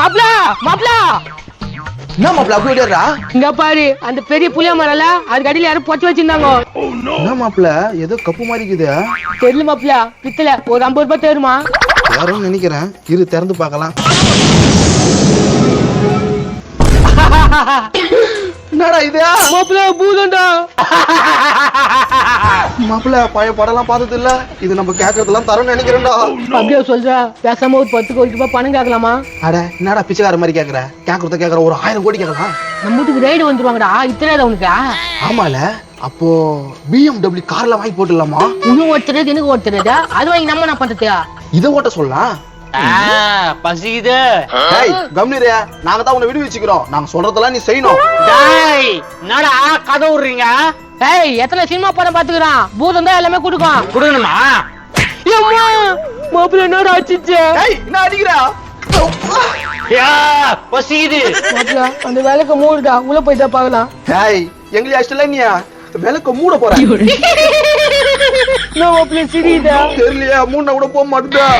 மாப்ள மாப்ள. என்ன மாப்பிள அப்படி ஓடிடுறா இங்க பாரு அந்த பெரிய புளிய மரம்ல அதுக்கு அடியில யாரும் பொச்சு வச்சிருந்தாங்க. என்ன மாப்பிள ஏதோ கப்பு மாதிரி இருக்குது. தெரியல மாப்ள பித்தல ஒரு ஐம்பது ரூபாய் தருமா? யாரும் நினைக்கிறேன். இரு திறந்து பார்க்கலாம். என்னடா இது? மாப்ள பூதம்டா மாப்பிள பழைய படம்லாம் பார்த்தது இல்ல இது நம்ம கேட்கறதெல்லாம் தரோம்னு நினைக்கிறேன்டா. அப்படியே சொல்ற பேசாம ஒரு பத்து கோடி ரூபாய் பணம் கேட்கலாமா அட என்னடா பிச்சைக்கார மாதிரி கேக்குற? கேக்குறத கேக்குற ஒரு ஆயிரம் கோடி கேட்கலாம் நம்ம வீட்டுக்கு ரைடு வந்துருவாங்கடா இத்தனை உனக்கு? ஆமால. அப்போ பிஎம்டபிள்யூ கார்ல வாங்கி போட்டுடலாமா? இன்னும் ஒருத்தர் எனக்கு ஒருத்தர் அது வாங்கி நம்ம என்ன பண்றது? இதை ஓட்ட சொல்லலாம். பசிக்குது. டேய் கம்னிரே நாங்க தான் உன்னை விடு வச்சுக்கிறோம் நாங்க சொல்றதெல்லாம் நீ செய்யணும். டாய் என்னடா கதை விடுறீங்க? ஏய் எத்தனை சினிமா படம் பாத்துக்கிறான் பூதம் தான் எல்லாமே கொடுக்கும். கொடுக்கணுமா? மாப்பிள்ள என்னடா ஆச்சுச்சு? டேய் என்ன அடிக்கிறா? யா, பசிக்குது. மாப்பிள்ள அந்த வேலைக்கு மூடுடா. உள்ள போய் தான் பார்க்கலாம். டேய் எங்களை அஷ்டல நீ விளக்க மூட போற. என்ன மாப்பிள்ள சிரியுதா தெரியலையா மூணு கூட போக மாட்டேன்